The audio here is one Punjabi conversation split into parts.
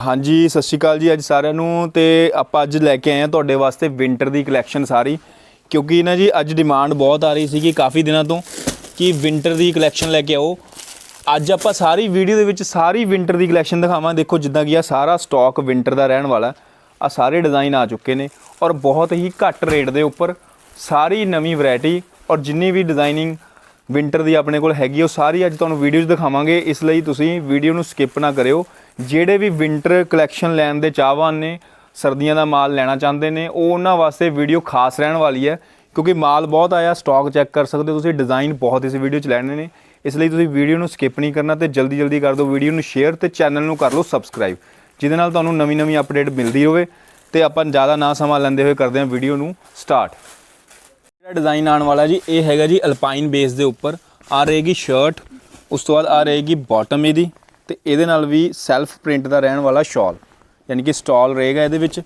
ਹਾਂਜੀ, ਸਤਿ ਸ਼੍ਰੀ ਅਕਾਲ ਜੀ ਅੱਜ ਸਾਰਿਆਂ ਨੂੰ ਤੇ ਆਪਾਂ ਅੱਜ ਲੈ ਕੇ ਆਏ ਆ ਤੁਹਾਡੇ ਵਾਸਤੇ ਵਿంటర్ ਦੀ ਕਲੈਕਸ਼ਨ ਸਾਰੀ। ਕਿਉਂਕਿ ਨਾ ਜੀ, ਅੱਜ ਡਿਮਾਂਡ ਬਹੁਤ ਆ ਰਹੀ ਸੀ ਕਿ ਕਾਫੀ ਦਿਨਾਂ ਤੋਂ ਕਿ ਵਿంటర్ ਦੀ ਕਲੈਕਸ਼ਨ ਲੈ ਕੇ ਆਓ। ਅੱਜ ਆਪਾਂ ਸਾਰੀ ਵੀਡੀਓ ਦੇ ਵਿੱਚ ਸਾਰੀ ਵਿంటర్ ਦੀ ਕਲੈਕਸ਼ਨ ਦਿਖਾਵਾਂ। ਦੇਖੋ, ਜਿੱਦਾਂ ਕਿ ਆ ਸਾਰਾ ਸਟਾਕ ਵਿంటర్ ਦਾ ਰਹਿਣ ਵਾਲਾ। ਆ ਸਾਰੇ ਡਿਜ਼ਾਈਨ ਆ ਚੁੱਕੇ ਨੇ ਔਰ ਬਹੁਤ ਹੀ ਘੱਟ ਰੇਟ ਦੇ ਉੱਪਰ ਸਾਰੀ ਨਵੀਂ ਵੈਰਾਈਟੀ ਔਰ ਜਿੰਨੀ ਵੀ ਡਿਜ਼ਾਈਨਿੰਗ ਵਿంటర్ ਦੀ ਆਪਣੇ ਕੋਲ ਹੈਗੀ ਉਹ ਸਾਰੀ ਅੱਜ ਤੁਹਾਨੂੰ ਵੀਡੀਓਜ਼ ਦਿਖਾਵਾਂਗੇ। ਇਸ ਲਈ ਤੁਸੀਂ ਵੀਡੀਓ ਨੂੰ ਸਕਿਪ ਨਾ ਕਰਿਓ। ਜਿਹੜੇ ਵੀ ਵਿੰਟਰ ਕਲੈਕਸ਼ਨ ਲੈਣ ਦੇ ਚਾਹਵਾਨ ਨੇ, ਸਰਦੀਆਂ ਦਾ ਮਾਲ ਲੈਣਾ ਚਾਹੁੰਦੇ ਨੇ, ਉਹ ਉਹਨਾਂ ਵਾਸਤੇ ਵੀਡੀਓ ਖਾਸ ਰਹਿਣ ਵਾਲੀ ਹੈ, ਕਿਉਂਕਿ ਮਾਲ ਬਹੁਤ ਆਇਆ ਸਟਾਕ ਚੈੱਕ ਕਰ ਸਕਦੇ ਹੋ ਤੁਸੀਂ ਡਿਜ਼ਾਈਨ ਬਹੁਤ ਇਸ ਵੀਡੀਓ 'ਚ ਲੈਣੇ ਨੇ। ਇਸ ਲਈ ਤੁਸੀਂ ਵੀਡੀਓ ਨੂੰ ਸਕਿਪ ਨਹੀਂ ਕਰਨਾ ਤੇ ਜਲਦੀ ਜਲਦੀ ਕਰ ਦਿਓ ਵੀਡੀਓ ਨੂੰ ਸ਼ੇਅਰ ਤੇ ਚੈਨਲ ਨੂੰ ਕਰ ਲਓ ਸਬਸਕ੍ਰਾਈਬ ਜਿਹਦੇ ਨਾਲ ਤੁਹਾਨੂੰ ਨਵੀਂ ਨਵੀਂ ਅਪਡੇਟ ਮਿਲਦੀ ਹੋਵੇ ਤੇ ਆਪਾਂ ਜ਼ਿਆਦਾ ਨਾ ਸਮਾਂ ਲੈਂਦੇ ਹੋਏ ਕਰਦੇ ਹਾਂ ਵੀਡੀਓ ਨੂੰ ਸਟਾਰਟ ਜਿਹੜਾ ਡਿਜ਼ਾਈਨ ਆਉਣ ਵਾਲਾ ਜੀ, ਇਹ ਹੈਗਾ ਜੀ ਅਲਪਾਈਨ ਬੇਸ ਦੇ ਉੱਪਰ, ਆ ਰਹੇਗੀ ਸ਼ਰਟ ਉਸ ਤੋਂ ਬਾਅਦ ਆ ਰਹੇਗੀ ਬਾਟਮ ਇਹਦੀ। ਤੇ ਇਹਦੇ ਨਾਲ ਵੀ ਸੈਲਫ ਪ੍ਰਿੰਟ ਦਾ ਰਹਿਣ ਵਾਲਾ ਸ਼ਾਲ ਯਾਨੀ ਕਿ ਸਟਾਲ ਰਹੇਗਾ ਇਹਦੇ ਵਿੱਚ।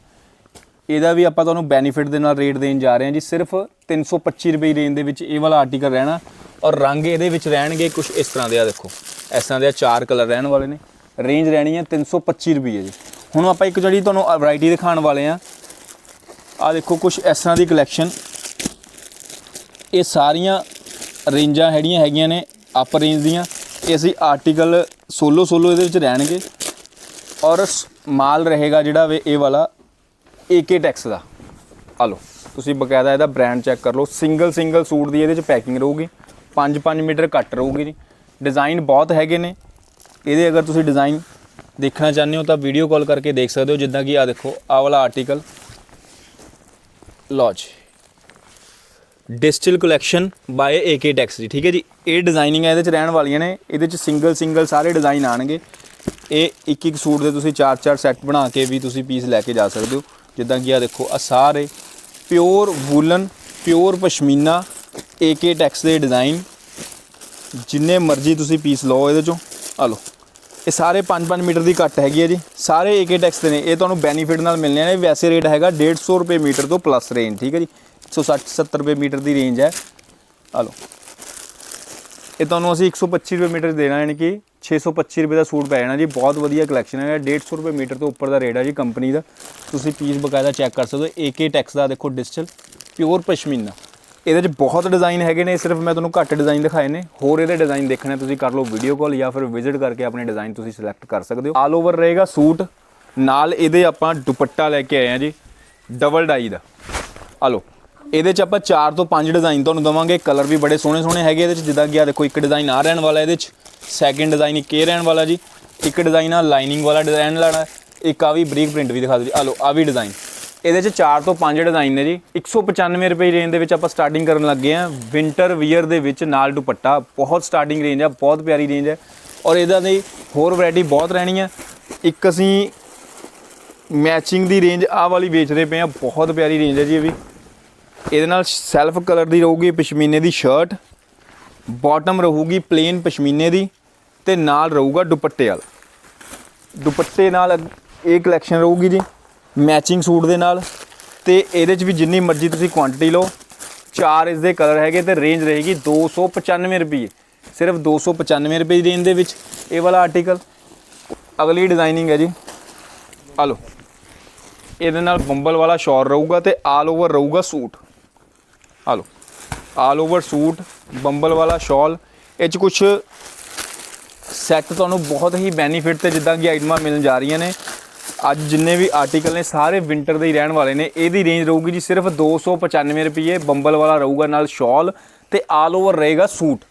ਇਹਦਾ ਵੀ ਆਪਾਂ ਤੁਹਾਨੂੰ ਬੈਨੀਫਿਟ ਦੇ ਨਾਲ ਰੇਟ ਦੇਣ ਜਾ ਰਹੇ ਹਾਂ ਜੀ, ਸਿਰਫ 325 ਰੁਪਏ ਦੀ ਰੇਂਜ ਦੇ ਵਿੱਚ ਇਹ ਵਾਲਾ ਆਰਟੀਕਲ ਰਹਿਣਾ ਔਰ ਰੰਗ ਇਹਦੇ ਵਿੱਚ ਰਹਿਣਗੇ ਕੁਝ ਇਸ ਤਰ੍ਹਾਂ ਦੇ ਆ ਦੇਖੋ, ਇਸ ਤਰ੍ਹਾਂ ਦੇ ਆ ਚਾਰ ਕਲਰ ਰਹਿਣ ਵਾਲੇ ਨੇ। ਰੇਂਜ ਰਹਿਣੀ ਹੈ 325 ਰੁਪਏ ਜੀ। ਹੁਣ ਆਪਾਂ ਇੱਕ ਜਿਹੜੀ ਤੁਹਾਨੂੰ ਵੈਰਾਈਟੀ ਦਿਖਾਉਣ ਵਾਲੇ ਆ ਆ ਦੇਖੋ ਕੁਝ ਇਸ ਤਰ੍ਹਾਂ ਦੀ ਕਲੈਕਸ਼ਨ ਇਹ ਸਾਰੀਆਂ ਰੇਂਜਾਂ ਹੈੜੀਆਂ ਹੈਗੀਆਂ ਨੇ ਅਪ ਰੇਂਜ ਦੀਆਂ। ਇਹ ਅਸੀਂ ਆਰਟੀਕਲ ਸੋਲੋ ਸੋਲੋ ਇਹਦੇ ਵਿੱਚ ਰਹਿਣਗੇ ਔਰ ਸ- ਮਾਲ ਰਹੇਗਾ ਜਿਹੜਾ ਵੇ ਇਹ ਵਾਲਾ AK ਟੈਕਸ ਦਾ। ਆ ਲਓ, ਤੁਸੀਂ ਬਕਾਇਦਾ ਇਹਦਾ ਬ੍ਰਾਂਡ ਚੈੱਕ ਕਰ ਲਓ। ਸਿੰਗਲ ਸਿੰਗਲ ਸੂਟ ਦੀ ਇਹਦੇ 'ਚ ਪੈਕਿੰਗ ਰਹੂਗੀ। 5-5 ਮੀਟਰ ਘੱਟ ਰਹੂਗੀ ਜੀ। ਡਿਜ਼ਾਈਨ ਬਹੁਤ ਹੈਗੇ ਨੇ। ਇਹਦੇ ਅਗਰ ਤੁਸੀਂ ਡਿਜ਼ਾਈਨ ਦੇਖਣਾ ਚਾਹੁੰਦੇ ਹੋ ਤਾਂ ਵੀਡੀਓ ਕਾਲ ਕਰਕੇ ਦੇਖ ਸਕਦੇ ਹੋ, ਜਿੱਦਾਂ ਕਿ ਆ ਦੇਖੋ ਆ ਵਾਲਾ ਆਰਟੀਕਲ ਲਓ ਜੀ। ਡਿਸਟਿਲ ਕਲੈਕਸ਼ਨ ਬਾਏ ਏਕੇ ਟੈਕਸ ਜੀ। ਠੀਕ ਹੈ ਜੀ? ਇਹ ਡਿਜ਼ਾਈਨਿੰਗ ਇਹਦੇ ਚ ਰਹਿਣ ਵਾਲੀਆਂ ਨੇ। ਇਹਦੇ ਚ ਸਿੰਗਲ ਸਿੰਗਲ ਸਾਰੇ ਡਿਜ਼ਾਈਨ ਆਣਗੇ। ਇਹ ਇੱਕ ਇੱਕ ਸੂਟ ਦੇ ਤੁਸੀਂ ਚਾਰ ਚਾਰ ਸੈੱਟ ਬਣਾ ਕੇ ਵੀ ਤੁਸੀਂ ਪੀਸ ਲੈ ਕੇ ਜਾ ਸਕਦੇ ਹੋ। ਜਿੱਦਾਂ ਕਿ ਆ ਦੇਖੋ ਆ ਸਾਰੇ pure woollen pure pashmina AK Tex ਦੇ ਡਿਜ਼ਾਈਨ ਜਿੰਨੇ ਮਰਜ਼ੀ ਤੁਸੀਂ ਪੀਸ ਲਓ ਇਹਦੇ ਚੋਂ। ਆ ਲਓ। ਇਹ ਸਾਰੇ 5-5 ਮੀਟਰ ਦੀ ਕੱਟ ਹੈਗੀ ਹੈ ਜੀ। ਸਾਰੇ ਏਕੇ ਟੈਕਸ ਦੇ ਨੇ। ਇਹ ਤੁਹਾਨੂੰ ਬੈਨੀਫਿਟ ਨਾਲ ਮਿਲਣੇ ਨੇ ਵੈਸੇ ਰੇਟ ਹੈਗਾ 150 ਰੁਪਏ ਮੀਟਰ ਤੋਂ ਪਲੱਸ ਰੇਂਜ ਠੀਕ ਹੈ ਜੀ? 160 70 ਰੁਪਏ ਮੀਟਰ ਦੀ ਰੇਂਜ ਹੈ। ਆ ਲਓ। ਇਹ ਤੁਹਾਨੂੰ ਅਸੀਂ 125 ਰੁਪਏ ਮੀਟਰ ਦੇਣਾ, ਯਾਨੀ ਕਿ 625 ਰੁਪਏ ਦਾ ਸੂਟ ਪੈ ਜਾਣਾ ਜੀ। ਬਹੁਤ ਵਧੀਆ ਕਲੈਕਸ਼ਨ ਹੈ। 150 ਰੁਪਏ ਮੀਟਰ ਤੋਂ ਉੱਪਰ ਦਾ ਰੇਟ ਹੈ ਜੀ ਕੰਪਨੀ ਦਾ। ਤੁਸੀਂ ਪੀਸ ਬਕਾਇਦਾ ਚੈੱਕ ਕਰ ਸਕਦੇ ਹੋ। ਏਕੇ ਟੈਕਸ ਦਾ ਦੇਖੋ ਡਿਸਟਲ ਪਿਓਰ ਪਸ਼ਮੀਨਾ ਇਹਦੇ 'ਚ ਬਹੁਤ ਡਿਜ਼ਾਈਨ ਹੈਗੇ ਨੇ। ਸਿਰਫ ਮੈਂ ਤੁਹਾਨੂੰ ਘੱਟ ਡਿਜ਼ਾਈਨ ਦਿਖਾਏ ਨੇ। ਹੋਰ ਇਹਦੇ ਡਿਜ਼ਾਈਨ ਦੇਖਣੇ ਤੁਸੀਂ ਕਰ ਲਓ ਵੀਡੀਓ ਕਾਲ ਜਾਂ ਫਿਰ ਵਿਜ਼ਿਟ ਕਰਕੇ ਆਪਣੇ ਡਿਜ਼ਾਈਨ ਤੁਸੀਂ ਸਿਲੈਕਟ ਕਰ ਸਕਦੇ ਹੋ। ਆਲ ਓਵਰ ਰਹੇਗਾ ਸੂਟ। ਨਾਲ ਇਹਦੇ ਆਪਾਂ ਦੁਪੱਟਾ ਲੈ ਕੇ ਆਏ ਆ ਜੀ। ਡਬਲ ਡਾਈ ਦਾ। ਆ ਲਓ। ਇਹਦੇ 'ਚ ਆਪਾਂ 4 ਤੋਂ 5 ਡਿਜ਼ਾਈਨ ਤੁਹਾਨੂੰ ਦਵਾਂਗੇ। ਕਲਰ ਵੀ ਬੜੇ ਸੋਹਣੇ ਸੋਹਣੇ ਹੈਗੇ ਇਹਦੇ 'ਚ। ਜਿੱਦਾਂ ਕਿ ਆ ਦੇਖੋ, ਇੱਕ ਡਿਜ਼ਾਈਨ ਆ ਰਹਿਣ ਵਾਲਾ ਇਹਦੇ 'ਚ ਸੈਕਿੰਡ ਡਿਜ਼ਾਈਨ ਇੱਕ ਇਹ ਰਹਿਣ ਵਾਲਾ ਜੀ। ਇੱਕ ਡਿਜ਼ਾਈਨ ਆ ਲਾਈਨਿੰਗ ਵਾਲਾ ਡਿਜ਼ਾਈਨ ਲੈਣਾ ਇੱਕ ਆ ਵੀ ਬਰੀਕ ਪ੍ਰਿੰਟ ਵੀ ਦਿਖਾ ਦਿਓ ਜੀ। ਆ ਲਓ ਆ ਵੀ ਡਿਜ਼ਾਈਨ ਇਹਦੇ 'ਚ 4 ਤੋਂ 5 ਡਿਜ਼ਾਈਨ ਨੇ ਜੀ। 195 ਰੁਪਏ ਰੇਂਜ ਦੇ ਵਿੱਚ ਆਪਾਂ ਸਟਾਰਟਿੰਗ ਕਰਨ ਲੱਗੇ ਆ ਵਿంటర్ ਵੀਅਰ ਦੇ ਵਿੱਚ ਨਾਲ ਦੁਪੱਟਾ। ਬਹੁਤ ਸਟਾਰਟਿੰਗ ਰੇਂਜ ਆ, ਬਹੁਤ ਪਿਆਰੀ ਰੇਂਜ ਹੈ ਔਰ ਇਹਦਾ ਦੀ ਹੋਰ ਵੈਰਾਈਟੀ ਬਹੁਤ ਰਹਿਣੀ ਆ। ਇੱਕ ਅਸੀਂ ਮੈਚਿੰਗ ਦੀ ਰੇਂਜ ਆਹ ਵਾਲੀ ਵੇਚਦੇ ਪਏ ਆ ਬਹੁਤ ਪਿਆਰੀ ਰੇਂਜ ਹੈ ਜੀ ਇਹ ਵੀ। ਇਹਦੇ ਨਾਲ ਸੈਲਫ ਕਲਰ ਦੀ ਰਹੂਗੀ ਪਸ਼ਮੀਨੇ ਦੀ ਸ਼ਰਟ ਬਾਟਮ ਰਹੂਗੀ ਪਲੇਨ ਪਸ਼ਮੀਨੇ ਦੀ ਤੇ ਨਾਲ ਰਹੂਗਾ ਦੁਪੱਟੇ ਵਾਲਾ। ਦੁਪੱਟੇ ਨਾਲ ਇਹ ਕਲੈਕਸ਼ਨ ਰਹੂਗੀ ਜੀ ਮੈਚਿੰਗ ਸੂਟ ਦੇ ਨਾਲ ਤੇ ਇਹਦੇ 'ਚ ਵੀ ਜਿੰਨੀ ਮਰਜ਼ੀ ਤੁਸੀਂ ਕੁਆਂਟੀਟੀ ਲਓ, ਚਾਰ ਇਸ ਦੇ ਕਲਰ ਹੈਗੇ ਤੇ ਰੇਂਜ ਰਹੇਗੀ 295 ਰੁਪਏ। ਸਿਰਫ 295 ਰੁਪਏ ਦੀ ਰੇਂਜ ਦੇ ਵਿੱਚ ਇਹ ਵਾਲਾ ਆਰਟੀਕਲ ਅਗਲੀ ਡਿਜ਼ਾਈਨਿੰਗ ਹੈ ਜੀ। ਆ ਲਓ। ਇਹਦੇ ਨਾਲ ਬੰਬਲ ਵਾਲਾ ਸ਼ੋਰ ਰਹੂਗਾ ਤੇ ਆਲ ਓਵਰ ਰਹੂਗਾ ਸੂਟ। ਆ ਲਓ। ਆਲ ਓਵਰ ਸੂਟ, ਬੰਬਲ ਵਾਲਾ ਸ਼ਾਲ। ਇਹ ਚ ਕੁਝ ਸੈੱਟ ਤੁਹਾਨੂੰ ਬਹੁਤ ਹੀ ਬੈਨੀਫਿਟ ਤੇ ਜਿੱਦਾਂ ਕਿ ਆਈਟਮਾਂ ਮਿਲਣ ਜਾ ਰਹੀਆਂ ਨੇ। ਅੱਜ ਜਿੰਨੇ ਵੀ ਆਰਟੀਕਲ ਨੇ, ਸਾਰੇ ਵਿంటర్ ਦੇ ਹੀ ਰਹਿਣ ਵਾਲੇ ਨੇ। ਇਹਦੀ ਰੇਂਜ ਰਹੂਗੀ ਜੀ ਸਿਰਫ 295 ਰੁਪਏ ਬੰਬਲ ਵਾਲਾ ਰਹੂਗਾ ਨਾਲ ਸ਼ਾਲ ਤੇ ਆਲ ਓਵਰ ਰਹੇਗਾ ਸੂਟ।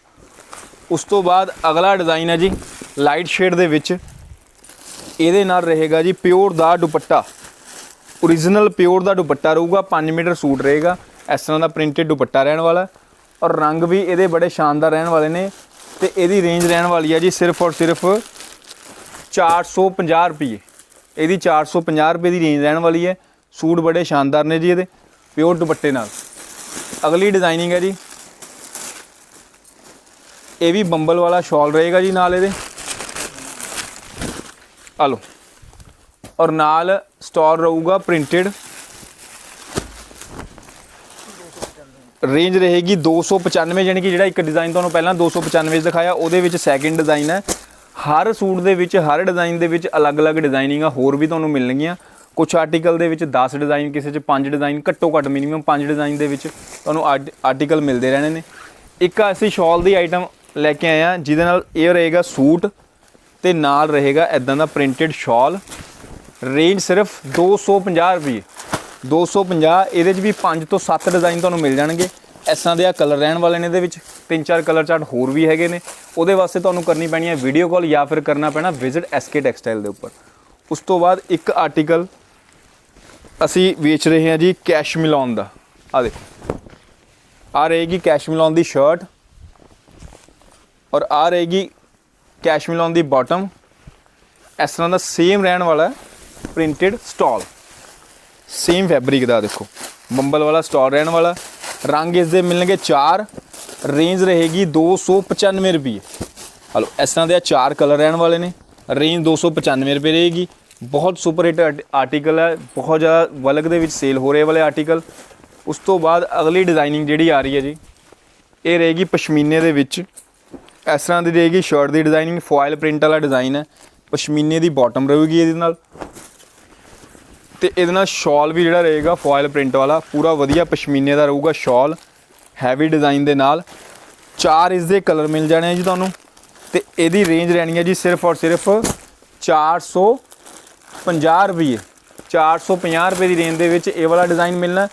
ਉਸ ਤੋਂ ਬਾਅਦ ਅਗਲਾ ਡਿਜ਼ਾਈਨ ਹੈ ਜੀ ਲਾਈਟ ਸ਼ੇਡ ਦੇ ਵਿੱਚ। ਇਹਦੇ ਨਾਲ ਰਹੇਗਾ ਜੀ ਪਿਓਰ ਦਾ ਦੁਪੱਟਾ। ਓਰੀਜਨਲ ਪਿਓਰ ਦਾ ਦੁਪੱਟਾ ਰਹੂਗਾ 5 ਮੀਟਰ ਸੂਟ ਰਹੇਗਾ। ਇਸ ਤਰ੍ਹਾਂ ਦਾ ਪ੍ਰਿੰਟਡ ਦੁਪੱਟਾ ਰਹਿਣ ਵਾਲਾ ਔਰ ਰੰਗ ਵੀ ਇਹਦੇ ਬੜੇ ਸ਼ਾਨਦਾਰ ਰਹਿਣ ਵਾਲੇ ਨੇ ਤੇ ਇਹਦੀ ਰੇਂਜ ਰਹਿਣ ਵਾਲੀ ਹੈ ਜੀ ਸਿਰਫ ਔਰ ਸਿਰਫ 450 ਰੁਪਏ ਇਹਦੀ 450 ਰੁਪਏ ਦੀ ਰੇਂਜ ਰਹਿਣ ਵਾਲੀ ਹੈ। ਸੂਟ ਬੜੇ ਸ਼ਾਨਦਾਰ ਨੇ ਜੀ ਇਹਦੇ ਪਿਓਰ ਦੁਪੱਟੇ ਨਾਲ। ਅਗਲੀ ਡਿਜ਼ਾਈਨਿੰਗ ਹੈ ਜੀ। ਇਹ ਵੀ ਬੰਬਲ ਵਾਲਾ ਸ਼ਾਲ ਰਹੇਗਾ ਜੀ ਨਾਲ ਇਹਦੇ। ਆ ਲਓ। ਔਰ ਨਾਲ ਸਟਾਰ ਰਹੂਗਾ ਪ੍ਰਿੰਟਡ ਰੇਂਜ ਰਹੇਗੀ 295 ਯਾਨੀ ਕਿ ਜਿਹੜਾ ਇੱਕ ਡਿਜ਼ਾਈਨ ਤੁਹਾਨੂੰ ਪਹਿਲਾਂ 295 'ਚ ਦਿਖਾਇਆ, ਉਹਦੇ ਵਿੱਚ ਸੈਕਿੰਡ ਡਿਜ਼ਾਈਨ ਹੈ। ਹਰ ਸੂਟ ਦੇ ਵਿੱਚ, ਹਰ ਡਿਜ਼ਾਈਨ ਦੇ ਵਿੱਚ ਅਲੱਗ-ਅਲੱਗ ਡਿਜ਼ਾਈਨਿੰਗਾਂ ਹੋਰ ਵੀ ਤੁਹਾਨੂੰ ਮਿਲਣਗੀਆਂ। ਕੁਝ ਆਰਟੀਕਲ ਦੇ ਵਿੱਚ 10 ਡਿਜ਼ਾਈਨ ਕਿਸੇ 'ਚ 5 ਡਿਜ਼ਾਈਨ ਘੱਟੋ ਘੱਟ ਮਿਨੀਮਮ 5 ਡਿਜ਼ਾਈਨ ਦੇ ਵਿੱਚ ਤੁਹਾਨੂੰ ਆਰਟੀਕਲ ਮਿਲਦੇ ਰਹਿਣੇ ਨੇ। ਇੱਕ ਅਸੀਂ ਸ਼ਾਲ ਦੀ ਆਈਟਮ ਲੈ ਕੇ ਆਏ ਹਾਂ ਜਿਹਦੇ ਨਾਲ ਇਹ ਰਹੇਗਾ ਸੂਟ ਤੇ ਨਾਲ ਰਹੇਗਾ ਐਦਾਂ ਦਾ ਪ੍ਰਿੰਟਡ ਸ਼ਾਲ ਰੇਂਜ ਸਿਰਫ 250 ਰੁਪਏ। 250 ਇਹਦੇ 'ਚ ਵੀ 5 ਤੋਂ 7 ਡਿਜ਼ਾਈਨ ਤੁਹਾਨੂੰ ਮਿਲ ਜਾਣਗੇ। ਐਸਾਂ ਦੇ ਆ ਕਲਰ ਰਹਿਣ ਵਾਲੇ ਨੇ ਇਹਦੇ ਵਿੱਚ। ਤਿੰਨ ਚਾਰ ਕਲਰ ਚਾਰਟ ਹੋਰ ਵੀ ਹੈਗੇ ਨੇ। ਉਹਦੇ ਵਾਸਤੇ ਤੁਹਾਨੂੰ ਕਰਨੀ ਪੈਣੀ ਹੈ ਵੀਡੀਓ ਕਾਲ ਜਾਂ ਫਿਰ ਕਰਨਾ ਪੈਣਾ ਵਿਜ਼ਿਟ ਐਸਕੇ ਟੈਕਸਟਾਈਲ ਦੇ ਉੱਪਰ। ਉਸ ਤੋਂ ਬਾਅਦ ਇੱਕ ਆਰਟੀਕਲ ਅਸੀਂ ਵੇਚ ਰਹੇ ਹਾਂ ਜੀ ਕੈਸ਼ ਮਿਲਾਉਣ ਦਾ। ਆ ਦੇਖੋ। ਆ ਰਹੇਗੀ ਕੈਸ਼ ਮਿਲਾਉਣ ਦੀ ਸ਼ਰਟ ਔਰ ਆ ਰਹੇਗੀ ਕੈਸ਼ ਮਿਲਾਉਣ ਦੀ ਬਾਟਮ ਇਸ ਤਰ੍ਹਾਂ ਦਾ ਸੇਮ ਰਹਿਣ ਵਾਲਾ ਪ੍ਰਿੰਟਡ ਸਟਾਲ ਸੇਮ ਫੈਬਰਿਕ ਦਾ ਦੇਖੋ। ਬੰਬਲ ਵਾਲਾ ਸਟਾਲ ਰਹਿਣ ਵਾਲਾ। ਰੰਗ ਇਸ ਦੇ ਮਿਲਣਗੇ 4 ਰੇਂਜ ਰਹੇਗੀ 295 ਰੁਪਏ। ਹਲੋ, ਇਸ ਤਰ੍ਹਾਂ ਦੇ ਆ ਚਾਰ ਕਲਰ ਰਹਿਣ ਵਾਲੇ ਨੇ। ਰੇਂਜ 295 ਰੁਪਏ ਰਹੇਗੀ। ਬਹੁਤ ਸੁਪਰ ਹਿੱਟ ਆਰਟੀਕਲ ਹੈ। ਬਹੁਤ ਜ਼ਿਆਦਾ ਵਲਕ ਦੇ ਵਿੱਚ ਸੇਲ ਹੋ ਰਹੇ ਵਾਲੇ ਆਰਟੀਕਲ ਉਸ ਤੋਂ ਬਾਅਦ ਅਗਲੀ ਡਿਜ਼ਾਈਨਿੰਗ ਜਿਹੜੀ ਆ ਰਹੀ ਹੈ ਜੀ, ਇਹ ਰਹੇਗੀ ਪਸ਼ਮੀਨੇ ਦੇ ਵਿੱਚ। ਇਸ ਤਰ੍ਹਾਂ ਦੀ ਰਹੇਗੀ ਸ਼ਰਟ ਦੀ ਡਿਜ਼ਾਈਨਿੰਗ ਫੋਇਲ ਪ੍ਰਿੰਟ ਵਾਲਾ ਡਿਜ਼ਾਈਨ ਹੈ। ਪਸ਼ਮੀਨੇ ਦੀ ਬਾਟਮ ਰਹੂਗੀ ਇਹਦੇ ਨਾਲ। ਤੇ ਇਹਦੇ ਨਾਲ ਸ਼ਾਲ ਵੀ ਜਿਹੜਾ ਰਹੇਗਾ ਫੋਇਲ ਪ੍ਰਿੰਟ ਵਾਲਾ, ਪੂਰਾ ਵਧੀਆ ਪਸ਼ਮੀਨੇ ਦਾ ਰਹੂਗਾ ਸ਼ਾਲ ਹੈਵੀ ਡਿਜ਼ਾਈਨ ਦੇ ਨਾਲ। ਚਾਰ ਇਸ ਦੇ ਕਲਰ ਮਿਲ ਜਾਣੇ ਆ ਜੀ ਤੁਹਾਨੂੰ। ਤੇ ਇਹਦੀ ਰੇਂਜ ਰਹਿਣੀ ਹੈ ਜੀ ਸਿਰਫ ਔਰ ਸਿਰਫ 450 ਰੁਪਏ 450 ਰੁਪਏ ਦੀ ਰੇਂਜ ਦੇ ਵਿੱਚ ਇਹ ਵਾਲਾ ਡਿਜ਼ਾਈਨ ਮਿਲਣਾ।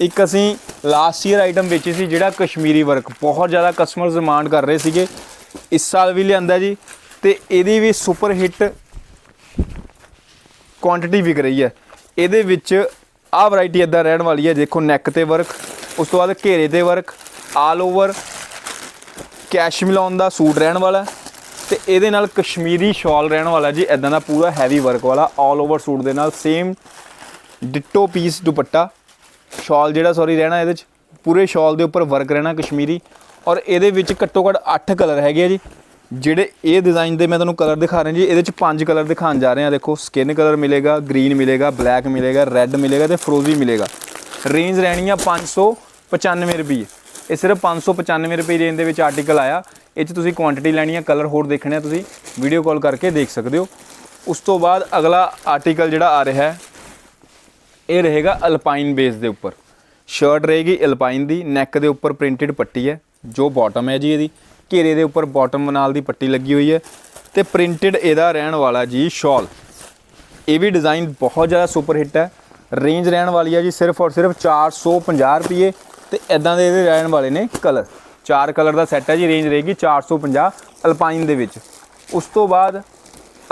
ਇੱਕ ਅਸੀਂ ਲਾਸਟ ਈਅਰ ਆਈਟਮ ਵੇਚੀ ਸੀ ਜਿਹੜਾ ਕਸ਼ਮੀਰੀ ਵਰਕ ਬਹੁਤ ਜ਼ਿਆਦਾ ਕਸਟਮਰਸ ਡਿਮਾਂਡ ਕਰ ਰਹੇ ਸੀਗੇ। ਇਸ ਸਾਲ ਵੀ ਲਿਆਂਦਾ ਜੀ। ਤੇ ਇਹਦੀ ਵੀ ਸੁਪਰ ਹਿੱਟ ਕੁਆਂਟੀਟੀ ਵਿਕ ਰਹੀ ਹੈ। ਇਹਦੇ ਵਿੱਚ ਆਹ ਵੈਰਾਈਟੀ ਇਦਾਂ ਰਹਿਣ ਵਾਲੀ ਹੈ, ਦੇਖੋ ਨੈਕ ਤੇ ਵਰਕ ਉਸ ਤੋਂ ਬਾਅਦ ਘੇਰੇ ਤੇ ਵਰਕ ਆਲ ਓਵਰ ਕੈਸ਼ ਮਿਲਾਉਣ ਦਾ ਸੂਟ ਰਹਿਣ ਵਾਲਾ ਹੈ ਤੇ ਇਹਦੇ ਨਾਲ ਕਸ਼ਮੀਰੀ ਸ਼ਾਲ ਰਹਿਣ ਵਾਲਾ ਜੀ ਇਦਾਂ ਦਾ ਪੂਰਾ ਹੈਵੀ ਵਰਕ ਵਾਲਾ ਆਲ ਓਵਰ ਸੂਟ ਦੇ ਨਾਲ ਸੇਮ ਡਿਟੋ ਪੀਸ ਦੁਪੱਟਾ ਸ਼ਾਲ ਜਿਹੜਾ ਸੌਰੀ ਰਹਿਣਾ ਇਹਦੇ ਚ, ਪੂਰੇ ਸ਼ਾਲ ਦੇ ਉੱਪਰ ਵਰਕ ਰਹਿਣਾ ਕਸ਼ਮੀਰੀ ਔਰ ਇਹਦੇ ਵਿੱਚ ਘੱਟੋ ਘੱਟ 8 ਕਲਰ ਹੈਗੇ ਆ ਜੀ। ਜਿਹੜੇ ਇਹ ਡਿਜ਼ਾਈਨ ਦੇ ਮੈਂ ਤੁਹਾਨੂੰ ਕਲਰ ਦਿਖਾ ਰਿਹਾ ਜੀ, ਇਹਦੇ ਚ ਪੰਜ ਕਲਰ ਦਿਖਾਉਣ ਜਾ ਰਹੇ ਆ ਦੇਖੋ ਸਕਿਨ ਕਲਰ ਮਿਲੇਗਾ ਗ੍ਰੀਨ ਮਿਲੇਗਾ ਬਲੈਕ ਮਿਲੇਗਾ ਰੈੱਡ ਮਿਲੇਗਾ ਤੇ ਫਰੋਜ਼ੀ ਮਿਲੇਗਾ। ਰੇਂਜ ਰਹਿਣੀ ਆ 595 ਰੁਪਏ। ਇਹ ਸਿਰਫ 595 ਰੁਪਏ ਰੇਂਜ ਦੇ ਵਿੱਚ ਆਰਟੀਕਲ ਆਇਆ। ਇਹ ਚ ਤੁਸੀਂ ਕੁਆਂਟੀਟੀ ਲੈਣੀ ਆ ਕਲਰ ਹੋਰ ਦੇਖਣੇ ਆ, ਤੁਸੀਂ ਵੀਡੀਓ ਕਾਲ ਕਰਕੇ ਦੇਖ ਸਕਦੇ ਹੋ। ਉਸ ਤੋਂ ਬਾਅਦ ਅਗਲਾ ਆਰਟੀਕਲ ਜਿਹੜਾ ਆ ਰਿਹਾ ਹੈ, ਇਹ ਰਹੇਗਾ ਅਲਪਾਈਨ ਬੇਸ ਦੇ ਉੱਪਰ। ਸ਼ਰਟ ਰਹੇਗੀ ਅਲਪਾਈਨ ਦੀ ਨੈਕ ਦੇ ਉੱਪਰ ਪ੍ਰਿੰਟਡ ਪੱਟੀ ਹੈ, ਜੋ ਬਾਟਮ ਹੈ ਜੀ ਇਹਦੀ। ਘੇਰੇ ਦੇ ਉੱਪਰ ਬਾਟਮ ਨਾਲ ਦੀ ਪੱਟੀ ਲੱਗੀ ਹੋਈ ਹੈ ਤੇ ਪ੍ਰਿੰਟਡ ਇਹਦਾ ਰਹਿਣ ਵਾਲਾ ਜੀ ਸ਼ਾਲ ਇਹ ਵੀ ਡਿਜ਼ਾਈਨ ਬਹੁਤ ਜ਼ਿਆਦਾ ਸੁਪਰ ਹਿੱਟ ਹੈ। ਰੇਂਜ ਰਹਿਣ ਵਾਲੀ ਹੈ ਜੀ ਸਿਰਫ ਔਰ ਸਿਰਫ 450 ਰੁਪਏ ਤੇ ਇਦਾਂ ਦੇ ਇਹਦੇ ਰਹਿਣ ਵਾਲੇ ਨੇ ਕਲਰ ਚਾਰ ਕਲਰ ਦਾ ਸੈੱਟ ਹੈ ਜੀ ਰੇਂਜ ਰਹੇਗੀ 450 ਅਲਪਾਈਨ ਦੇ ਵਿੱਚ। ਉਸ ਤੋਂ ਬਾਅਦ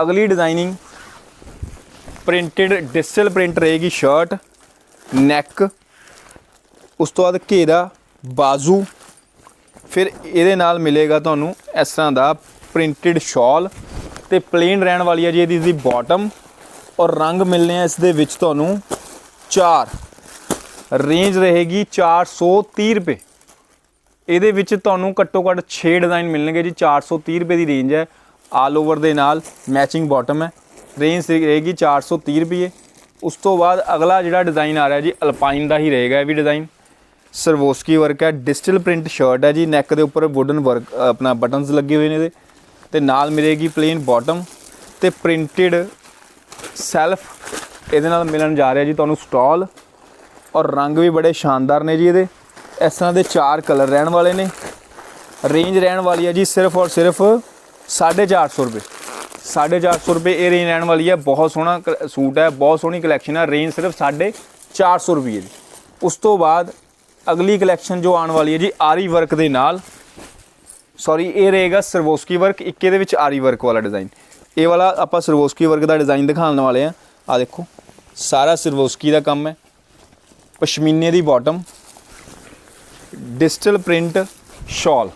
ਅਗਲੀ ਡਿਜ਼ਾਈਨਿੰਗ ਪ੍ਰਿੰਟਡ ਡਿਸਟਲ ਪ੍ਰਿੰਟ ਰਹੇਗੀ ਸ਼ਰਟ ਨੈਕ ਉਸ ਤੋਂ ਬਾਅਦ ਘੇਰਾ, ਬਾਜ਼ੂ। ਫਿਰ ਇਹਦੇ ਨਾਲ ਮਿਲੇਗਾ ਤੁਹਾਨੂੰ ਇਸ ਤਰ੍ਹਾਂ ਦਾ ਪ੍ਰਿੰਟਡ ਸ਼ਾਲ ਤੇ ਪਲੇਨ ਰਹਿਣ ਵਾਲੀ ਹੈ ਜੀ ਇਹਦੀ ਦੀ ਬਾਟਮ ਔਰ ਰੰਗ ਮਿਲਨੇ ਆ ਇਸ ਦੇ ਵਿੱਚ ਤੁਹਾਨੂੰ ਚਾਰ। ਰੇਂਜ ਰਹੇਗੀ 430 ਰੁਪਏ। ਇਹਦੇ ਵਿੱਚ ਤੁਹਾਨੂੰ ਘੱਟੋ ਘੱਟ 6 ਡਿਜ਼ਾਈਨ ਮਿਲਣਗੇ ਜੀ 430 ਰੁਪਏ ਦੀ ਰੇਂਜ ਹੈ। ਆਲ ਓਵਰ ਦੇ ਨਾਲ ਮੈਚਿੰਗ ਬਾਟਮ ਹੈ। ਰੇਂਜ ਰਹੇਗੀ 430 ਰੁਪਏ। ਉਸ ਤੋਂ ਬਾਅਦ ਅਗਲਾ ਜਿਹੜਾ ਡਿਜ਼ਾਈਨ ਆ ਰਿਹਾ ਜੀ ਅਲਪਾਈਨ ਦਾ ਹੀ ਰਹੇਗਾ ਇਹ ਵੀ ਡਿਜ਼ਾਈਨ ਸਰਵੋਸਕੀ ਵਰਕ ਹੈ ਡਿਜੀਟਲ ਪ੍ਰਿੰਟ ਸ਼ਰਟ ਹੈ ਜੀ ਨੈਕ ਦੇ ਉੱਪਰ ਵੁਡਨ ਵਰਕ ਆਪਣਾ ਬਟਨਸ ਲੱਗੇ ਹੋਏ ਨੇ ਇਹਦੇ। ਤੇ ਨਾਲ ਮਿਲੇਗੀ ਪਲੇਨ ਬਾਟਮ ਤੇ ਪ੍ਰਿੰਟਡ ਸੈਲਫ ਇਹਦੇ ਨਾਲ ਮਿਲਣ ਜਾ ਰਿਹਾ ਜੀ ਤੁਹਾਨੂੰ ਸਟਾਲ ਔਰ ਰੰਗ ਵੀ ਬੜੇ ਸ਼ਾਨਦਾਰ ਨੇ ਜੀ ਇਹਦੇ। ਇਸ ਤਰ੍ਹਾਂ ਦੇ ਚਾਰ ਕਲਰ ਰਹਿਣ ਵਾਲੇ ਨੇ। ਰੇਂਜ ਰਹਿਣ ਵਾਲੀ ਹੈ ਜੀ ਸਿਰਫ ਔਰ ਸਿਰਫ 450 ਰੁਪਏ। 450 ਰੁਪਏ ਇਹ ਰੇਂਜ ਰਹਿਣ ਵਾਲੀ ਹੈ। ਬਹੁਤ ਸੋਹਣਾ ਕ- ਸੂਟ ਹੈ, ਬਹੁਤ ਸੋਹਣੀ ਕਲੈਕਸ਼ਨ ਹੈ। ਰੇਂਜ ਸਿਰਫ 450 ਰੁਪਏ ਦੀ। ਉਸ ਤੋਂ ਬਾਅਦ ਅਗਲੀ ਕਲੈਕਸ਼ਨ ਜੋ ਆਉਣ ਵਾਲੀ ਹੈ ਜੀ, ਆਰੀ ਵਰਕ ਦੇ ਨਾਲ। ਸੌਰੀ ਇਹ ਰਹੇਗਾ ਸਰਵੋਸਕੀ ਵਰਕ ਇੱਕ ਇਹਦੇ ਵਿੱਚ ਆਰੀ ਵਰਕ ਵਾਲਾ ਡਿਜ਼ਾਈਨ ਇਹ ਵਾਲਾ ਆਪਾਂ ਸਰਵੋਸਕੀ ਵਰਕ ਦਾ ਡਿਜ਼ਾਈਨ ਦਿਖਾਉਣ ਵਾਲੇ ਆ ਆ ਦੇਖੋ, ਸਾਰਾ ਸਰਵੋਸਕੀ ਦਾ ਕੰਮ ਹੈ। ਪਸ਼ਮੀਨੇ ਦੀ ਬਾਟਮ ਡਿਜੀਟਲ ਪ੍ਰਿੰਟ ਸ਼ਾਲ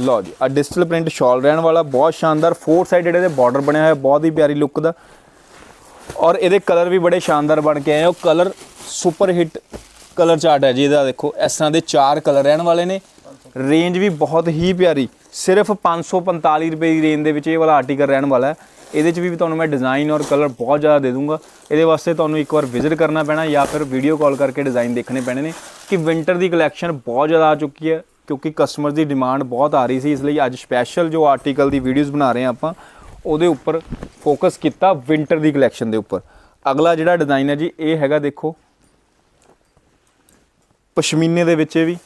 ਲਓ ਜੀ ਆ ਡਿਜੀਟਲ ਪ੍ਰਿੰਟ ਸ਼ਾਲ ਰਹਿਣ ਵਾਲਾ, ਬਹੁਤ ਸ਼ਾਨਦਾਰ ਫੋਰ ਸਾਈਡਡ ਇਹਦੇ ਬਾਰਡਰ ਬਣਿਆ ਹੋਇਆ, ਬਹੁਤ ਹੀ ਪਿਆਰੀ ਲੁੱਕ ਦਾ। ਔਰ ਇਹਦੇ ਕਲਰ ਵੀ ਬੜੇ ਸ਼ਾਨਦਾਰ ਬਣ ਕੇ ਆਏ ਆ। ਉਹ colour super hit colour chart ਹੈ ਜੀ ਇਹਦਾ, ਦੇਖੋ, ਇਸ ਤਰ੍ਹਾਂ ਦੇ ਚਾਰ ਕਲਰ ਰਹਿਣ ਵਾਲੇ ਨੇ। ਰੇਂਜ ਵੀ ਬਹੁਤ ਹੀ ਪਿਆਰੀ। ਸਿਰਫ 545 ਰੁਪਏ ਦੀ ਰੇਂਜ ਦੇ ਵਿੱਚ ਇਹ ਵਾਲਾ ਆਰਟੀਕਲ ਰਹਿਣ ਵਾਲਾ ਹੈ। ਇਹਦੇ 'ਚ ਵੀ ਤੁਹਾਨੂੰ ਮੈਂ ਡਿਜ਼ਾਈਨ ਔਰ ਕਲਰ ਬਹੁਤ ਜ਼ਿਆਦਾ ਦੇ ਦੂੰਗਾ। ਇਹਦੇ ਵਾਸਤੇ ਤੁਹਾਨੂੰ ਇੱਕ ਵਾਰ ਵਿਜ਼ਿਟ ਕਰਨਾ ਪੈਣਾ ਜਾਂ ਫਿਰ ਵੀਡੀਓ ਕਾਲ ਕਰਕੇ ਡਿਜ਼ਾਈਨ ਦੇਖਣੇ ਪੈਣੇ ਨੇ ਕਿ ਵਿੰਟਰ ਦੀ ਕਲੈਕਸ਼ਨ ਬਹੁਤ ਜ਼ਿਆਦਾ ਆ ਚੁੱਕੀ ਹੈ, ਕਿਉਂਕਿ ਕਸਟਮਰ ਦੀ ਡਿਮਾਂਡ ਬਹੁਤ ਆ ਰਹੀ ਸੀ, ਇਸ ਲਈ ਅੱਜ ਸਪੈਸ਼ਲ ਜੋ ਆਰਟੀਕਲ ਦੀ ਵੀਡੀਓਜ਼ ਬਣਾ ਰਹੇ ਹਾਂ ਆਪਾਂ, ਉਹਦੇ ਉੱਪਰ ਫੋਕਸ ਕੀਤਾ ਵਿੰਟਰ ਦੀ ਕਲੈਕਸ਼ਨ ਦੇ ਉੱਪਰ। ਅਗਲਾ ਜਿਹੜਾ ਡਿਜ਼ਾਈਨ ਹੈ ਜੀ, ਇਹ ਹੈਗਾ ਦੇਖੋ ਪਸ਼ਮੀਨੇ ਦੇ ਵਿੱਚ ਇਹ ਵੀ।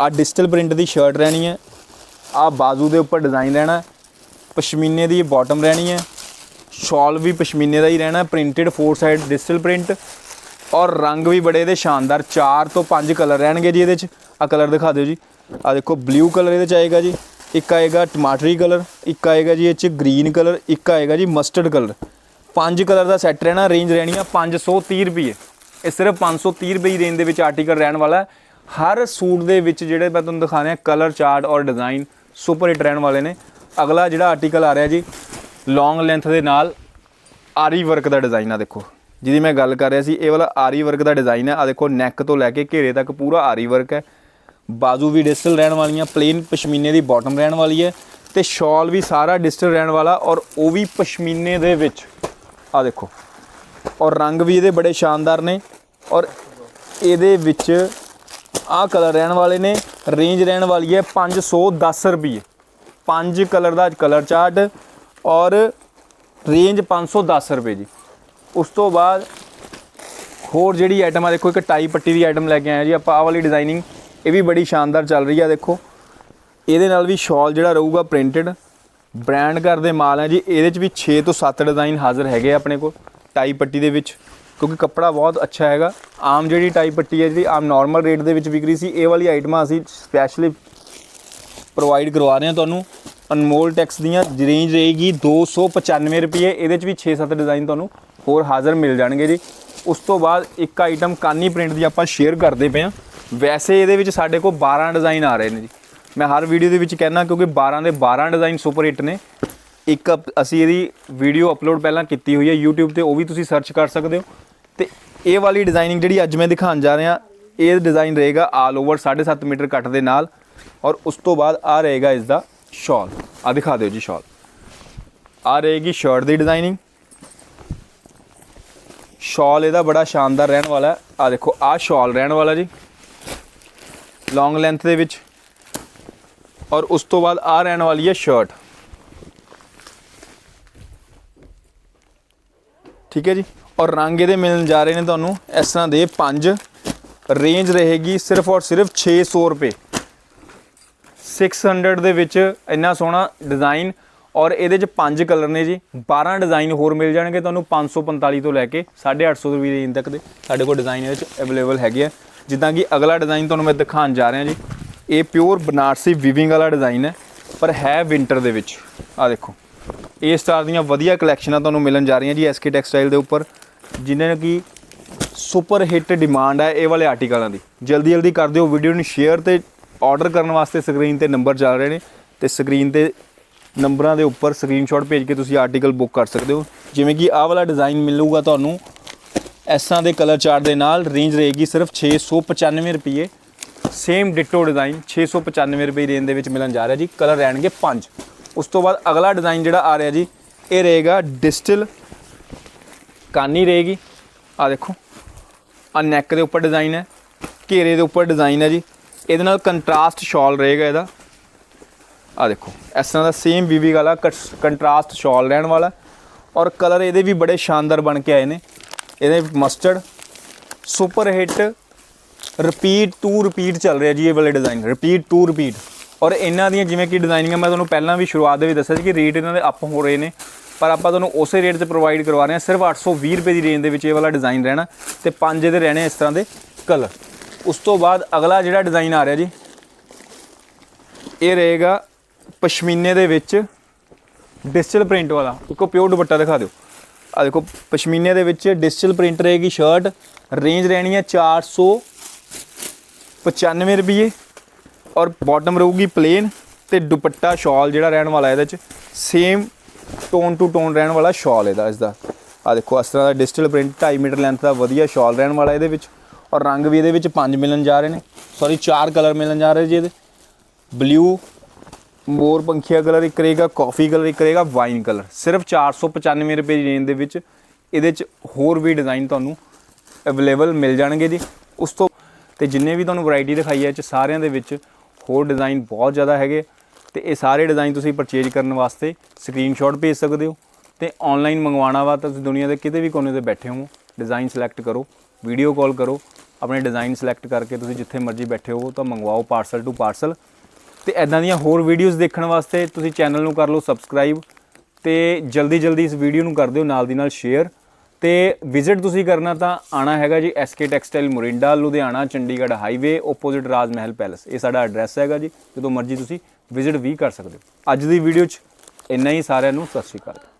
ਆ ਡਿਜੀਟਲ ਪ੍ਰਿੰਟ ਦੀ ਸ਼ਰਟ ਰਹਿਣੀ ਹੈ। ਆ ਬਾਜ਼ੂ ਦੇ ਉੱਪਰ ਡਿਜ਼ਾਈਨ ਰਹਿਣਾ ਪਸ਼ਮੀਨੇ ਦੀ ਬਾਟਮ ਰਹਿਣੀ ਹੈ। ਸ਼ਾਲ ਵੀ ਪਸ਼ਮੀਨੇ ਦਾ ਹੀ ਰਹਿਣਾ printed four side digital print ਔਰ ਰੰਗ ਵੀ ਬੜੇ ਇਹਦੇ ਸ਼ਾਨਦਾਰ। 4 ਤੋਂ 5 ਕਲਰ ਰਹਿਣਗੇ ਜੀ ਇਹਦੇ ਚ। ਆ ਕਲਰ ਦਿਖਾ ਦਿਓ ਜੀ। ਆ ਦੇਖੋ ਬਲੂ ਕਲਰ ਇਹਦੇ ਚ ਆਏਗਾ ਜੀ। ਇੱਕ ਆਏਗਾ ਟਮਾਟਰੀ ਕਲਰ ਇੱਕ ਆਏਗਾ ਜੀ ਇਹ ਚ ਗ੍ਰੀਨ ਕਲਰ ਇੱਕ ਆਏਗਾ ਜੀ ਮਸਟਰਡ ਕਲਰ ਪੰਜ ਕਲਰ ਦਾ ਸੈੱਟ ਰਹਿਣਾ ਰੇਂਜ ਰਹਿਣੀ ਆ 530 ਰੁਪਏ। ਇਹ ਸਿਰਫ 530 ਰੁਪਏ ਦੀ ਰੇਂਜ ਦੇ ਵਿੱਚ ਆਰਟੀਕਲ ਰਹਿਣ ਵਾਲਾ ਹਰ ਸੂਟ ਦੇ ਵਿੱਚ ਜਿਹੜੇ ਮੈਂ ਤੁਹਾਨੂੰ ਦਿਖਾ ਰਿਹਾ ਕਲਰ ਚਾਰਟ ਔਰ ਡਿਜ਼ਾਈਨ ਸੁਪਰ ਹਿੱਟ ਰਹਿਣ ਵਾਲੇ ਨੇ। ਅਗਲਾ ਜਿਹੜਾ ਆਰਟੀਕਲ ਆ ਰਿਹਾ ਜੀ ਲੌਂਗ ਲੈਂਥ ਦੇ ਨਾਲ ਆਰੀ ਵਰਕ ਦਾ ਡਿਜ਼ਾਈਨ ਆ ਦੇਖੋ। ਜਿਹਦੀ ਮੈਂ ਗੱਲ ਕਰ ਰਿਹਾ ਸੀ, ਇਹ ਵਾਲਾ ਆਰੀ ਵਰਕ ਦਾ ਡਿਜ਼ਾਈਨ ਹੈ ਆ ਦੇਖੋ ਨੈਕ ਤੋਂ ਲੈ ਕੇ ਘੇਰੇ ਤੱਕ ਪੂਰਾ ਆਰੀ ਵਰਕ ਹੈ। ਬਾਜ਼ੂ ਵੀ ਡਿਸਟਲ ਰਹਿਣ ਵਾਲੀਆਂ ਪਲੇਨ ਪਸ਼ਮੀਨੇ ਦੀ ਬਾਟਮ ਰਹਿਣ ਵਾਲੀ ਹੈ ਤੇ ਸ਼ਾਲ ਵੀ ਸਾਰਾ ਡਿਸਟਲ ਰਹਿਣ ਵਾਲਾ ਔਰ ਉਹ ਵੀ ਪਸ਼ਮੀਨੇ ਦੇ ਵਿੱਚ। ਆ ਦੇਖੋ। ਔਰ ਰੰਗ ਵੀ ਇਹਦੇ ਬੜੇ ਸ਼ਾਨਦਾਰ ਨੇ ਔਰ ਇਹਦੇ ਵਿੱਚ ਆਹ ਕਲਰ ਰਹਿਣ ਵਾਲੇ ਨੇ ਰੇਂਜ ਰਹਿਣ ਵਾਲੀ ਹੈ 510 ਰੁਪਏ। ਪੰਜ ਕਲਰ ਦਾ ਕਲਰ ਚਾਰਟ ਔਰ ਰੇਂਜ 510 ਰੁਪਏ ਜੀ। ਉਸ ਤੋਂ ਬਾਅਦ ਹੋਰ ਜਿਹੜੀ ਆਈਟਮ ਆ, ਦੇਖੋ ਇੱਕ ਟਾਈ ਪੱਟੀ ਦੀ ਆਈਟਮ ਲੈ ਕੇ ਆਏ ਜੀ, ਆਪਾਂ ਆਹ ਵਾਲੀ ਡਿਜ਼ਾਈਨਿੰਗ ਇਹ ਵੀ ਬੜੀ ਸ਼ਾਨਦਾਰ ਚੱਲ ਰਹੀ ਆ, ਦੇਖੋ। ਇਹਦੇ ਨਾਲ ਵੀ ਸ਼ਾਲ ਜਿਹੜਾ ਰਹੂਗਾ ਪ੍ਰਿੰਟਡ ਬ੍ਰਾਂਡ ਘਰ ਦੇ ਮਾਲ ਹੈ ਜੀ, ਇਹਦੇ ਚ ਵੀ 6 ਤੋਂ 7 ਡਿਜ਼ਾਈਨ ਹਾਜ਼ਰ ਹੈਗੇ ਆ ਆਪਣੇ ਕੋਲ। ਟਾਈ ਪੱਟੀ ਦੇ ਵਿੱਚ, ਕਿਉਂਕਿ ਕੱਪੜਾ ਬਹੁਤ ਅੱਛਾ ਹੈਗਾ। ਆਮ ਜਿਹੜੀ ਟਾਈ ਪੱਟੀ ਹੈ, ਜਿਹੜੀ ਆਮ ਨਾਰਮਲ ਰੇਟ ਦੇ ਵਿੱਚ ਵਿਕ ਰਹੀ ਸੀ, ਇਹ ਵਾਲੀ ਆਈਟਮਾਂ ਅਸੀਂ ਸਪੈਸ਼ਲੀ ਪ੍ਰੋਵਾਈਡ ਕਰਵਾ ਰਹੇ ਹਾਂ ਤੁਹਾਨੂੰ। ਅਨਮੋਲ ਟੈਕਸ ਦੀਆਂ ਰੇਂਜ ਰਹੇਗੀ 295 ਰੁਪਏ, ਇਹਦੇ ਚ ਵੀ 6-7 ਡਿਜ਼ਾਈਨ ਤੁਹਾਨੂੰ ਹੋਰ ਹਾਜ਼ਰ ਮਿਲ ਜਾਣਗੇ ਜੀ। ਉਸ ਤੋਂ ਬਾਅਦ ਇੱਕ ਆਈਟਮ ਕਾਨੀ ਪ੍ਰਿੰਟ ਦੀ ਆਪਾਂ ਸ਼ੇਅਰ ਕਰਦੇ ਪਏ ਹਾਂ। ਵੈਸੇ ਇਹਦੇ ਵਿੱਚ ਸਾਡੇ ਕੋਲ 12 ਡਿਜ਼ਾਈਨ ਆ ਰਹੇ ਨੇ ਜੀ। ਮੈਂ ਹਰ ਵੀਡੀਓ ਦੇ ਵਿੱਚ ਕਹਿਣਾ ਕਿਉਂਕਿ 12 ਦੇ 12 ਡਿਜ਼ਾਈਨ ਸੁਪਰ ਹਿੱਟ ਨੇ। ਇੱਕ ਅਪ- ਅਸੀਂ ਇਹਦੀ ਵੀਡੀਓ ਅਪਲੋਡ ਪਹਿਲਾਂ ਕੀਤੀ ਹੋਈ ਹੈ YouTube ਤੇ, ਉਹ ਵੀ ਤੁਸੀਂ ਸਰਚ ਕਰ ਸਕਦੇ ਹੋ। ਤੇ ਇਹ ਵਾਲੀ ਡਿਜ਼ਾਈਨਿੰਗ ਜਿਹੜੀ ਅੱਜ ਮੈਂ ਦਿਖਾਉਣ ਜਾ ਰਿਹਾ, ਇਹ ਡਿਜ਼ਾਈਨ ਰਹੇਗਾ ਆਲ ਓਵਰ 7.5 ਮੀਟਰ ਕੱਟ ਦੇ ਨਾਲ ਔਰ ਉਸ ਤੋਂ ਬਾਅਦ ਆ ਰਹੇਗਾ ਇਸ ਦਾ ਸ਼ਾਲ ਆ ਦਿਖਾ ਦਿਓ ਜੀ ਸ਼ਾਲ ਆ ਰਹੇਗੀ ਸ਼ਰਟ ਦੀ ਡਿਜ਼ਾਈਨਿੰਗ ਸ਼ਾਲ ਇਹਦਾ ਬੜਾ ਸ਼ਾਨਦਾਰ ਰਹਿਣ ਵਾਲਾ ਹੈ। ਆ ਦੇਖੋ, ਆ ਸ਼ਾਲ ਰਹਿਣ ਵਾਲਾ ਜੀ। ਲੌਂਗ ਲੈਂਥ ਦੇ ਵਿੱਚ। ਔਰ ਉਸ ਤੋਂ ਬਾਅਦ ਆ ਰਹਿਣ ਵਾਲੀ ਹੈ ਸ਼ਰਟ ਠੀਕ ਹੈ ਜੀ? ਔਰ ਰੰਗ ਇਹਦੇ ਮਿਲਣ ਜਾ ਰਹੇ ਨੇ ਤੁਹਾਨੂੰ। ਇਸ ਤਰ੍ਹਾਂ ਦੇ ਪੰਜ ਰੇਂਜ ਰਹੇਗੀ ਸਿਰਫ ਔਰ ਸਿਰਫ 600 ਰੁਪਏ। 600 ਦੇ ਵਿੱਚ ਇੰਨਾ ਸੋਹਣਾ ਡਿਜ਼ਾਈਨ ਔਰ ਇਹਦੇ ਚ ਪੰਜ ਕਲਰ ਨੇ ਜੀ। 12 ਡਿਜ਼ਾਈਨ ਹੋਰ ਮਿਲ ਜਾਣਗੇ ਤੁਹਾਨੂੰ 545 ਤੋਂ ਲੈ ਕੇ 850 ਰੁਪਏ ਰੇਂਜ ਤੱਕ ਦੇ। ਸਾਡੇ ਕੋਲ ਡਿਜ਼ਾਈਨ ਇਹਦੇ ਚ ਅਵੇਲੇਬਲ ਹੈਗੇ ਆ। ਜਿੱਦਾਂ ਕਿ ਅਗਲਾ ਡਿਜ਼ਾਈਨ ਤੁਹਾਨੂੰ ਮੈਂ ਦਿਖਾਉਣ ਜਾ ਰਿਹਾ ਜੀ। ਇਹ ਪਿਓਰ ਬਨਾਰਸੀ ਵੀਵਿੰਗ ਵਾਲਾ ਡਿਜ਼ਾਈਨ ਹੈ, ਪਰ ਹੈ ਵਿੰਟਰ ਦੇ ਵਿੱਚ। ਆ ਦੇਖੋ। ਇਹ ਸਟਾਰ ਦੀਆਂ ਵਧੀਆ ਕਲੈਕਸ਼ਨਾਂ ਤੁਹਾਨੂੰ ਮਿਲਣ ਜਾ ਰਹੀਆਂ ਜੀ ਐਸਕੇ ਟੈਕਸਟਾਈਲ ਦੇ ਉੱਪਰ ਜਿਨ੍ਹਾਂ ਕੀ ਸੁਪਰ ਹਿੱਟ ਡਿਮਾਂਡ ਹੈ ਇਹ ਵਾਲੇ ਆਰਟੀਕਲਾਂ ਦੀ। ਜਲਦੀ ਜਲਦੀ ਕਰ ਦਿਓ ਵੀਡੀਓ ਨੂੰ ਸ਼ੇਅਰ ਤੇ ਆਰਡਰ ਕਰਨ ਵਾਸਤੇ ਸਕਰੀਨ ਤੇ ਨੰਬਰ ਚੱਲ ਰਹੇ ਨੇ ਤੇ ਸਕਰੀਨ ਤੇ ਨੰਬਰਾਂ ਦੇ ਉੱਪਰ ਸਕਰੀਨਸ਼ਾਟ ਭੇਜ ਕੇ ਤੁਸੀਂ ਆਰਟੀਕਲ ਬੁੱਕ ਕਰ ਸਕਦੇ ਹੋ। ਜਿਵੇਂ ਕਿ ਆਹ ਵਾਲਾ ਡਿਜ਼ਾਈਨ ਮਿਲੂਗਾ ਤੁਹਾਨੂੰ ਐਸਾਂ ਦੇ ਕਲਰ ਚਾਰਟ ਦੇ ਨਾਲ ਰੇਂਜ ਰਹੇਗੀ ਸਿਰਫ 695 ਰੁਪਏ। ਸੇਮ ਡਿਟੋ ਡਿਜ਼ਾਈਨ 695 ਰੁਪਏ ਰੇਂਜ ਦੇ ਵਿੱਚ ਮਿਲਣ ਜਾ ਰਿਹਾ ਜੀ ਕਲਰ ਰਹਿਣਗੇ 5 ਉਸ ਤੋਂ ਬਾਅਦ ਅਗਲਾ ਡਿਜ਼ਾਈਨ ਜਿਹੜਾ ਆ ਰਿਹਾ ਜੀ, ਇਹ ਰਹੇਗਾ ਡਿਜੀਟਲ ਕਾਨੀ ਰਹੇਗੀ। ਆ ਦੇਖੋ ਆ ਨੈਕ ਦੇ ਉੱਪਰ ਡਿਜ਼ਾਈਨ ਹੈ, ਘੇਰੇ ਦੇ ਉੱਪਰ ਡਿਜ਼ਾਈਨ ਹੈ ਜੀ। ਇਹਦੇ ਨਾਲ ਕੰਟਰਾਸਟ ਸ਼ਾਲ ਰਹੇਗਾ ਇਹਦਾ। ਆ ਦੇਖੋ, ਇਸ ਤਰ੍ਹਾਂ ਦਾ ਸੇਮ ਬੀਬੀ ਵਾਲਾ ਕੰਟਰਾਸਟ ਸ਼ਾਲ ਰਹਿਣ ਵਾਲਾ ਔਰ ਕਲਰ ਇਹਦੇ ਵੀ ਬੜੇ ਸ਼ਾਨਦਾਰ ਬਣ ਕੇ ਆਏ ਨੇ। ਇਹਦੇ mustard super hit repeat to repeat ਚੱਲ ਰਿਹਾ ਜੀ ਇਹ ਵਾਲੇ ਡਿਜ਼ਾਈਨ ਰਿਪੀਟ ਟੂ ਰਿਪੀਟ ਔਰ ਇਹਨਾਂ ਦੀਆਂ ਜਿਵੇਂ ਕਿ ਡਿਜ਼ਾਈਨਿੰਗ ਮੈਂ ਤੁਹਾਨੂੰ ਪਹਿਲਾਂ ਵੀ ਸ਼ੁਰੂਆਤ ਦੇ ਵਿੱਚ ਦੱਸਿਆ ਸੀ ਕਿ ਰੇਟ ਇਹਨਾਂ ਦੇ ਅਪ ਹੋ ਰਹੇ ਨੇ, ਪਰ ਆਪਾਂ ਤੁਹਾਨੂੰ ਉਸੇ ਰੇਟ ਤੇ ਪ੍ਰੋਵਾਈਡ ਕਰਵਾ ਰਹੇ ਹਾਂ, ਸਿਰਫ 820 ਰੁਪਏ ਦੀ ਰੇਂਜ ਦੇ ਵਿੱਚ ਇਹ ਵਾਲਾ ਡਿਜ਼ਾਈਨ ਰਹਿਣਾ ਤੇ ਪੰਜ ਇਹਦੇ ਰਹਿਣੇ ਇਸ ਤਰ੍ਹਾਂ ਦੇ ਕਲਰ ਉਸ ਤੋਂ ਬਾਅਦ ਅਗਲਾ ਜਿਹੜਾ ਡਿਜ਼ਾਈਨ ਆ ਰਿਹਾ ਜੀ, ਇਹ ਰਹੇਗਾ ਪਸ਼ਮੀਨੇ ਦੇ ਵਿੱਚ ਡਿਜੀਟਲ ਪ੍ਰਿੰਟ ਵਾਲਾ। ਇੱਕੋ ਪਿਓਰ ਦੁਪੱਟਾ ਦਿਖਾ ਦਿਓ। ਆ ਦੇਖੋ, ਪਸ਼ਮੀਨੇ ਦੇ ਵਿੱਚ ਡਿਜੀਟਲ ਪ੍ਰਿੰਟ ਰਹੇਗੀ ਸ਼ਰਟ ਰੇਂਜ ਰਹਿਣੀ ਹੈ 495 ਰੁਪਏ। ਔਰ ਬਾਟਮ ਰਹੂਗੀ ਪਲੇਨ ਤੇ ਦੁਪੱਟਾ ਸ਼ਾਲ ਜਿਹੜਾ ਰਹਿਣ ਵਾਲਾ ਇਹਦੇ ਚ ਸੇਮ ਟੋਨ ਟੂ ਟੋਨ ਰਹਿਣ ਵਾਲਾ ਸ਼ਾਲ ਇਹਦਾ ਇਸ ਦਾ ਆ ਦੇਖੋ, ਇਸ ਤਰ੍ਹਾਂ ਦਾ ਡਿਜੀਟਲ ਪ੍ਰਿੰਟ 2.5 ਮੀਟਰ ਲੈਂਥ ਦਾ ਵਧੀਆ ਸ਼ਾਲ ਰਹਿਣ ਵਾਲਾ ਇਹਦੇ ਵਿੱਚ। ਔਰ ਰੰਗ ਵੀ ਇਹਦੇ ਵਿੱਚ ਪੰਜ ਮਿਲਣ ਜਾ ਰਹੇ ਨੇ। ਸੌਰੀ ਚਾਰ ਕਲਰ ਮਿਲਣ ਜਾ ਰਹੇ ਜੀ ਇਹਦੇ। ਬਲੂ ਮੋਰ ਪੰਖੀਆ ਕਲਰ ਇੱਕ ਰਹੇਗਾ ਕਾਫੀ ਕਲਰ ਇੱਕ ਰਹੇਗਾ ਵਾਈਨ ਕਲਰ ਸਿਰਫ 495 ਰੁਪਏ ਦੀ ਰੇਂਜ ਦੇ ਵਿੱਚ ਇਹਦੇ ਚ ਹੋਰ ਵੀ ਡਿਜ਼ਾਈਨ ਤੁਹਾਨੂੰ ਅਵੇਲੇਬਲ ਮਿਲ ਜਾਣਗੇ ਜੀ। ਉਸ ਤੋਂ ਤੇ ਜਿੰਨੇ ਵੀ ਤੁਹਾਨੂੰ ਵੈਰਾਈਟੀ ਦਿਖਾਈ ਹੈ ਚ, ਸਾਰਿਆਂ ਦੇ ਵਿੱਚ ਹੋਰ ਡਿਜ਼ਾਈਨ ਬਹੁਤ ਜ਼ਿਆਦਾ ਹੈਗੇ ਤੇ ਇਹ ਸਾਰੇ ਡਿਜ਼ਾਈਨ ਤੁਸੀਂ ਪਰਚੇਜ ਕਰਨ ਵਾਸਤੇ ਸਕਰੀਨਸ਼ਾਟ ਭੇਜ ਸਕਦੇ ਹੋ ਤੇ ਆਨਲਾਈਨ ਮੰਗਵਾਉਣਾ ਵਾ ਤਾਂ ਤੁਸੀਂ ਦੁਨੀਆ ਦੇ ਕਿਤੇ ਵੀ ਕੋਨੇ ਤੇ ਬੈਠੇ ਹੋ ਡਿਜ਼ਾਈਨ ਸਿਲੈਕਟ ਕਰੋ ਵੀਡੀਓ ਕਾਲ ਕਰੋ, ਆਪਣੇ ਡਿਜ਼ਾਈਨ ਸਿਲੈਕਟ ਕਰਕੇ ਤੁਸੀਂ ਜਿੱਥੇ ਮਰਜ਼ੀ ਬੈਠੇ ਹੋ ਤਾਂ ਮੰਗਵਾਓ ਪਾਰਸਲ ਟੂ ਪਾਰਸਲ ਤੇ ਐਦਾਂ ਦੀਆਂ ਹੋਰ ਵੀਡੀਓਜ਼ ਦੇਖਣ ਵਾਸਤੇ ਤੁਸੀਂ ਚੈਨਲ ਨੂੰ ਕਰ ਲਓ ਸਬਸਕ੍ਰਾਈਬ ਤੇ ਜਲਦੀ ਜਲਦੀ ਇਸ ਵੀਡੀਓ ਨੂੰ ਕਰ ਦਿਓ ਨਾਲ ਦੀ ਨਾਲ ਸ਼ੇਅਰ ਤੇ ਵਿਜ਼ਿਟ ਤੁਸੀਂ ਕਰਨਾ ਤਾਂ ਆਣਾ ਹੈਗਾ ਜੀ SK textile Morinda Ludhiana, Chandigarh highway opposite Raj Mahal palace ਇਹ ਸਾਡਾ ਐਡਰੈਸ ਹੈਗਾ ਜੀ। ਜਦੋਂ ਮਰਜ਼ੀ ਤੁਸੀਂ ਵਿਜ਼ਿਟ ਵੀ ਕਰ ਸਕਦੇ ਹੋ। ਅੱਜ ਦੀ ਵੀਡੀਓ 'ਚ ਇੰਨਾ ਹੀ ਸਾਰਿਆਂ ਨੂੰ ਸਤਿ ਸ਼੍ਰੀ ਅਕਾਲ।